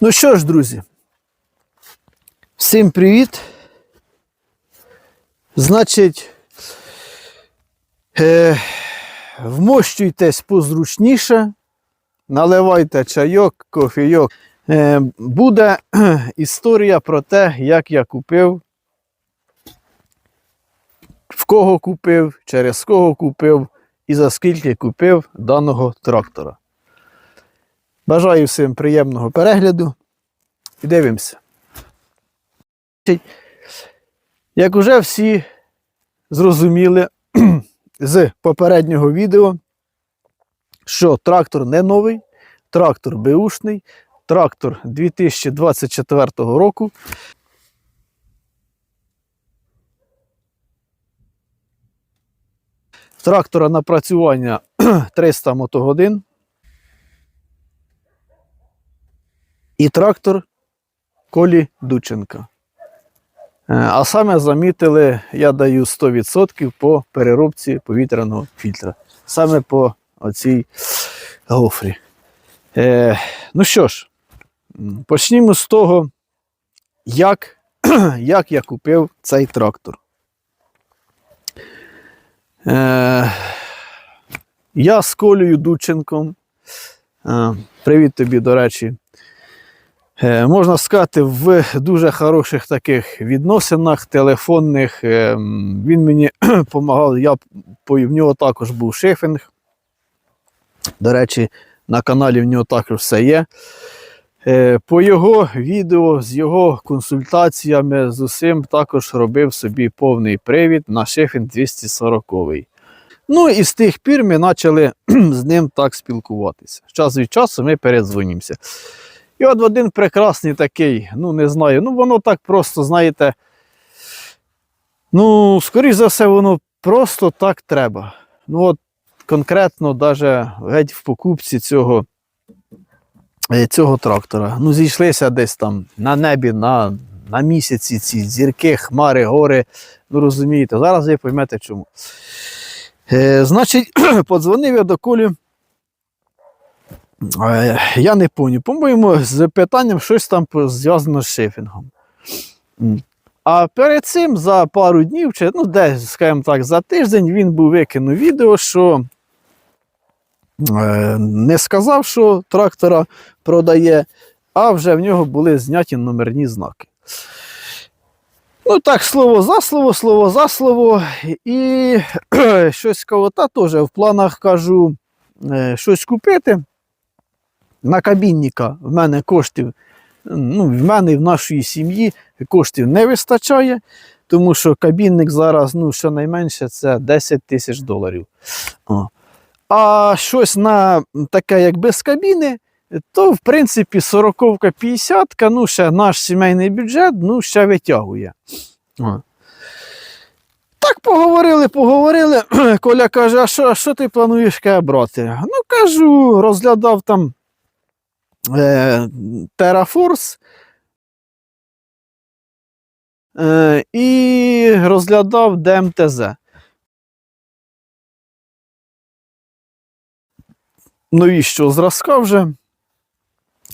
Ну що ж, друзі, всім привіт. Значить, е, вмощуйтесь позручніше, наливайте чайок, кофійок. Е, буде історія про те, як я купив, в кого купив, через кого купив і за скільки купив даного трактора. Бажаю всім приємного перегляду і дивимося. Як уже всі зрозуміли з попереднього відео, що трактор не новий, трактор беушний, трактор 2024 року. Трактора напрацювання 300 мотогодин. І трактор Колі Дученка. Е, А саме замітили, я даю 100% по переробці повітряного фільтра. Саме по оцій гофрі. Е, ну що ж, почнімо з того, як, як я купив цей трактор. Е, я з Колею Дученком. Е, привіт тобі, до речі. Е, Можна сказати, в дуже хороших таких відносинах телефонних. Е, Він мені допомагав, я в нього також був шифінг. До речі, на каналі в нього також все є. Е, По його відео з його консультаціями з усім також робив собі повний привід на шифінг 240. Ну і з тих пір ми почали з ним так спілкуватися. Час від часу ми передзвонімося. І от один прекрасний такий, ну не знаю, ну воно так просто, знаєте. Ну, скоріш за все, воно просто так треба. Ну, от конкретно, даже геть в покупці цього, е, цього трактора. Ну, зійшлися десь там на небі, на, на місяці ці зірки, хмари, гори. Ну, розумієте, зараз ви поймете чому. Е, значить, подзвонив я до Колі. Е, Я не пам'ятаю. По-моєму, з питанням щось там зв'язано з шифінгом. А перед цим за пару днів, чи ну десь, скажімо так, за тиждень він був викинув відео, що е, не сказав, що трактора продає, а вже в нього були зняті номерні знаки. Ну так, слово за слово, слово за слово. І щось кажу, та теж в планах кажу е, щось купити на кабінника в мене коштів, ну, в мене і в нашій сім'ї коштів не вистачає, тому що кабінник зараз, ну, щонайменше, це 10 тисяч доларів. О. А щось на таке, як без кабіни, то, в принципі, 40 50 ну, ще наш сімейний бюджет, ну, ще витягує. О. Так поговорили, поговорили. Коля каже, а що, а що ти плануєш брати? Ну, кажу, розглядав там е, Terraforce е, і розглядав ДМТЗ. Новіщо зразка вже.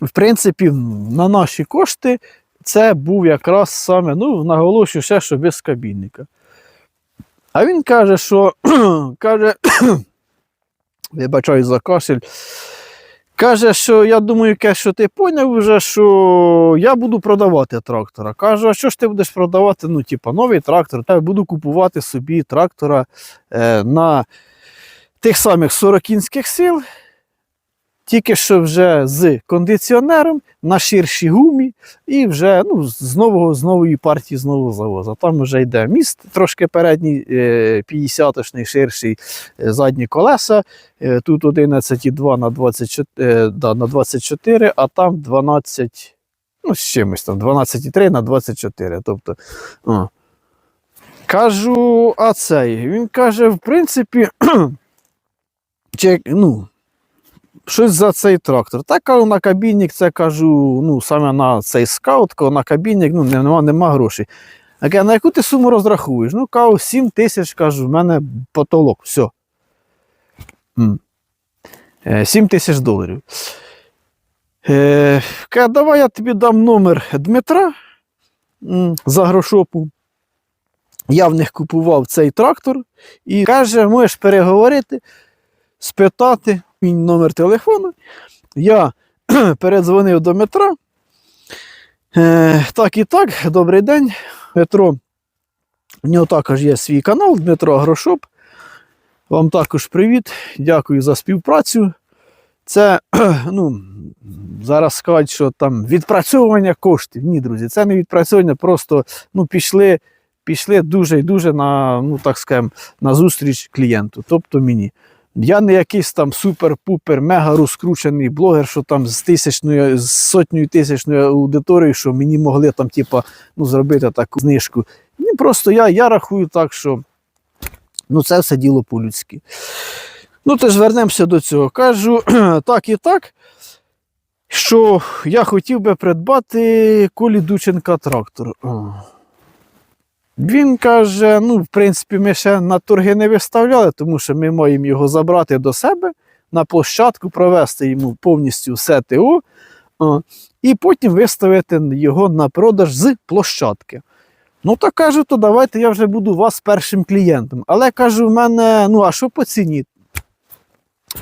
В принципі, на наші кошти це був якраз саме, ну, наголошую ще, що без кабінника. А він каже, що каже, вибачаю за кашель. Каже, що я думаю, що ти поняв вже, що я буду продавати трактора. Кажу, а що ж ти будеш продавати? Ну, типу, новий трактор. Я буду купувати собі трактора е, на тих самих 40 кінських сил, тільки що вже з кондиціонером на ширшій гумі і вже ну, з, нового, з нової партії з нового завозу. Там вже йде міст, трошки передній, е, 50-шний, ширший, е, задні колеса. Е, Тут 11,2 на 24, е, да, на 24, а там 12, ну, з чимось там, 12,3 на 24. Тобто, о. Кажу, а цей. Він каже, в принципі, чи, ну, щось за цей трактор. Так кажу, на кабінник, це кажу, ну, саме на цей скаут, кажу, на кабінник, ну, нема, нема грошей. Каже, на яку ти суму розрахуєш? Ну, кажу, 7 тисяч, кажу, в мене потолок, все. М. Е, 7 тисяч доларів. Е, каже, давай я тобі дам номер Дмитра м, з агрошопу. Я в них купував цей трактор і каже, можеш переговорити, спитати мій номер телефону. Я передзвонив до Дмитра. Е, так і так, добрий день. Дмитро. У нього також є свій канал Дмитро Агрошоп. Вам також привіт. Дякую за співпрацю. Це, ну, зараз сказати, що там відпрацьовування коштів. Ні, друзі, це не відпрацьовування, просто ну, пішли, пішли дуже і дуже на, ну, так скажемо, на зустріч клієнту, тобто мені. Я не якийсь там супер-пупер, мега розкручений блогер, що там з тисячною, з сотнею тисячною аудиторією, що мені могли там, типа, ну, зробити таку знижку. Ні, просто я, я рахую так, що ну, це все діло по-людськи. Ну, тож вернемося до цього. Кажу, так і так, що я хотів би придбати Колі Дученка трактор. Він каже: ну, в принципі, ми ще на торги не виставляли, тому що ми маємо його забрати до себе на площадку, провести йому повністю все ТО, і потім виставити його на продаж з площадки. Ну, так кажу, то давайте я вже буду вас першим клієнтом. Але кажу, в мене, ну а що по ціні?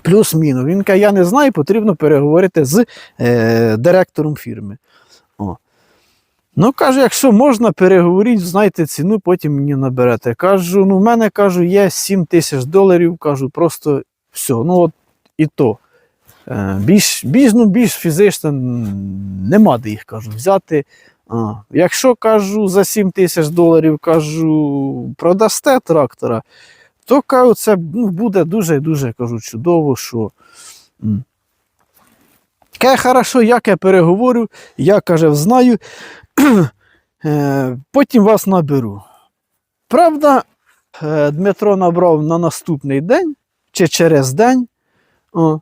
Плюс-мінус. Він каже, я не знаю, потрібно переговорити з е, директором фірми. Ну, каже, якщо можна, переговоріть, знайте ціну, потім мені наберете. Кажу, ну, в мене кажу, є 7 тисяч доларів, кажу, просто все. Ну, от і то. Е, більш, більш, ну, більш фізично нема де їх кажу, взяти. А, якщо кажу за 7 тисяч доларів, кажу, продасте трактора, то кажу, це ну, буде дуже дуже кажу, чудово, що. Каже, хорошо, як я переговорю, я каже, знаю, потім вас наберу. Правда, е, Дмитро набрав на наступний день чи через день. О,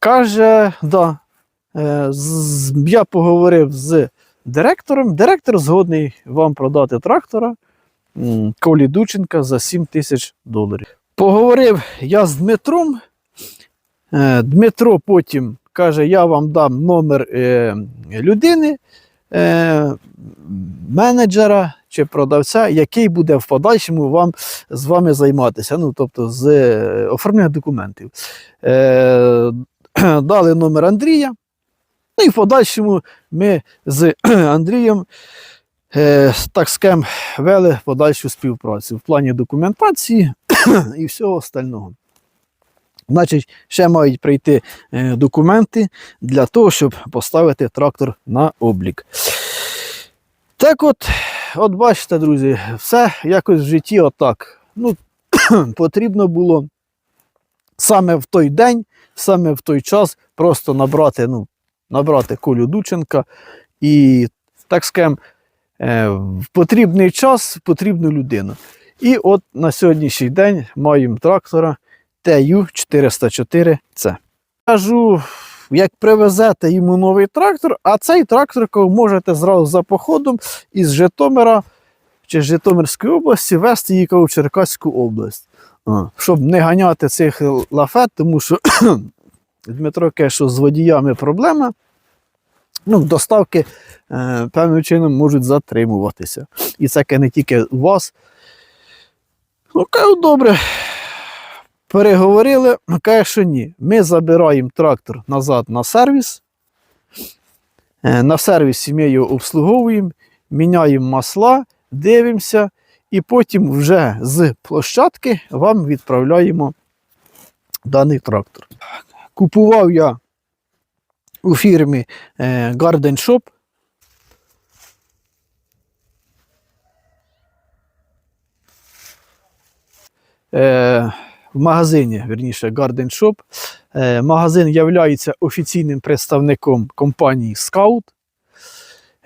каже, да, е, я поговорив з директором. Директор згодний вам продати трактора Колі Дученка за 7 тисяч доларів. Поговорив я з Дмитром. Е, Дмитро потім каже: я вам дам номер е, людини, е, менеджера чи продавця, який буде в подальшому вам, з вами займатися. Ну, тобто з е, оформлення документів. Е, дали номер Андрія. Ну і в подальшому ми з Андрієм, е, так скажем, вели подальшу співпрацю в плані документації і всього остального. Значить, ще мають прийти е, документи для того, щоб поставити трактор на облік. Так от, от бачите, друзі, все якось в житті отак. Ну, потрібно було саме в той день, саме в той час просто набрати, ну, набрати Колю Дученка і, так скажем, е, в потрібний час потрібну людину. І от на сьогоднішній день маємо трактора TU404C. Кажу, як привезете йому новий трактор, а цей трактор кажу, можете зразу за походом із Житомира чи з Житомирської області вести її в Черкаську область. А, щоб не ганяти цих лафет, тому що Дмитро каже, що з водіями проблема. Ну, доставки е, певним чином можуть затримуватися. І це не тільки у вас. Ну, добре. Переговорили, каже, що ні. Ми забираємо трактор назад на сервіс. Е, На сервісі ми його обслуговуємо, міняємо масла, дивимося, і потім вже з площадки вам відправляємо даний трактор. Купував я у фірмі е, Garden Shop. В магазині, верніше, Garden Shop. Е, магазин є офіційним представником компанії Scout,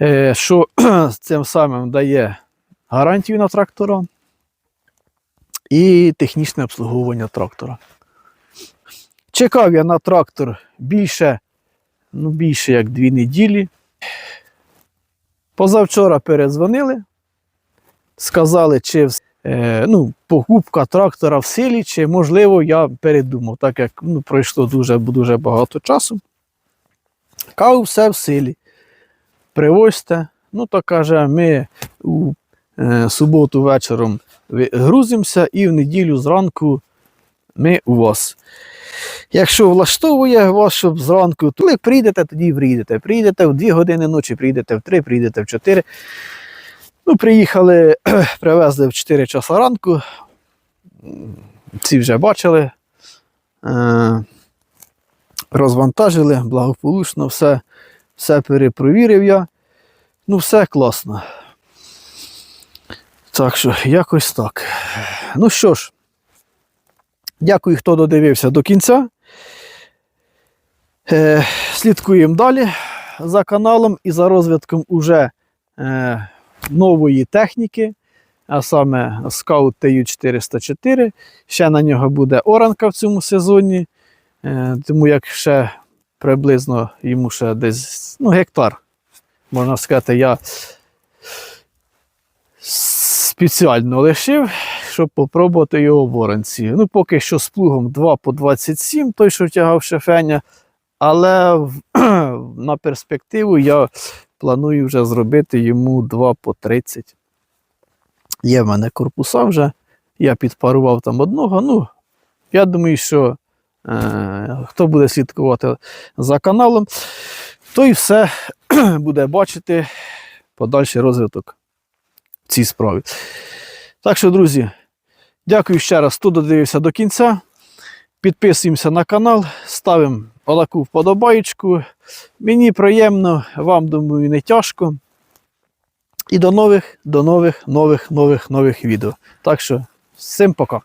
е, що цим самим дає гарантію на трактора і технічне обслуговування трактора. Чекав я на трактор більше, ну, більше як дві неділі. Позавчора перезвонили, сказали, чи вс- е, ну, покупка трактора в силі, чи можливо я передумав, так як ну, пройшло дуже, дуже багато часу. Кажу, все в силі. Привозьте. Ну, то каже, ми у е, суботу вечором грузимося і в неділю зранку ми у вас. Якщо влаштовує вас, щоб зранку, то ви прийдете, тоді прийдете. Прийдете в 2 години ночі, прийдете в 3, прийдете в 4. Ну, приїхали, привезли в 4 часа ранку. Ці вже бачили. Е, розвантажили, благополучно, все, все перепровірив я. Ну, все класно. Так що, якось так. Ну що ж, дякую, хто додивився до кінця. Е, слідкуємо далі за каналом і за розвитком уже е, нової техніки, а саме Scout TU404. Ще на нього буде оранка в цьому сезоні. Е, тому як ще приблизно йому ще десь ну, гектар, можна сказати, я спеціально лишив, щоб попробувати його в оранці. Ну, поки що з плугом 2 по 27, той, що тягав шефеня. Але на перспективу я планую вже зробити йому 2 по 30. Є в мене корпуса вже. Я підпарував там одного. Ну, я думаю, що е, хто буде слідкувати за каналом, той все буде бачити подальший розвиток в цій справі. Так що, друзі, дякую ще раз, хто додивився до кінця. Підписуємося на канал, ставимо лаку вподобайку. Мені приємно, вам думаю, не тяжко. І до нових, до нових, нових, нових, нових відео. Так що, всім пока.